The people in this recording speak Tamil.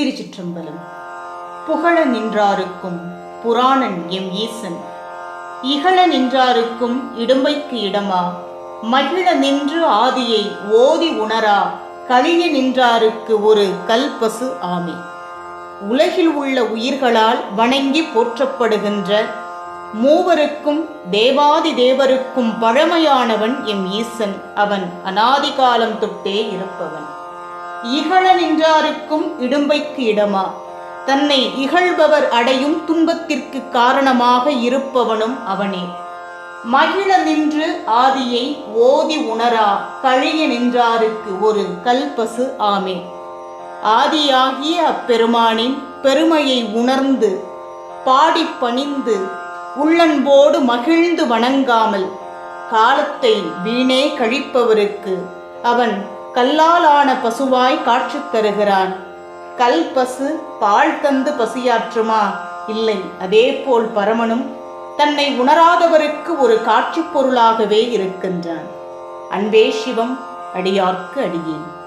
திருச்சிற்றம்பலம். புகழ நின்றாருக்கும் புராணன் எம் ஈசன் இகழ நின்றாருக்கும் இடும்பைக்கு இடமா? மகிழ நின்று ஆதியை ஓதி உணரா? கழிய நின்றாருக்கு ஒரு கல்பசு ஆமே. உலகில் உள்ள உயிர்களால் வணங்கி போற்றப்படுகின்ற மூவருக்கும் தேவாதி தேவருக்கும் பழமையானவன் எம் ஈசன். அவன் அனாதி காலம் தொட்டே இருப்பவன். இகழ நின்றாருக்கும் இடும்பைக்கு இடமா? தன்னை இகழ்பவர் அடையும் துன்பத்திற்கு காரணமாக இருப்பவனும் அவனே. மகிழ நின்று ஆதியை ஓதி உணரா கழிய நின்றாருக்கு ஒரு கல்பசு ஆமே. ஆதியாகிய அப்பெருமானின் பெருமையை உணர்ந்து பாடிப் பணிந்து உள்ளன்போடு மகிழ்ந்து வணங்காமல் காலத்தை வீணே கழிப்பவருக்கு அவன் கல்லால் ஆன பசுவாய் காட்சி தருகிறான். கல் பசு பால் தந்து பசியாற்றுமா? இல்லை அதேபோல் பரமனும் தன்னை உணராதவருக்கு ஒரு காட்சிப் பொருளாகவே இருக்கின்றான். அன்பே சிவம் அடியார்க்கு அடியேன்.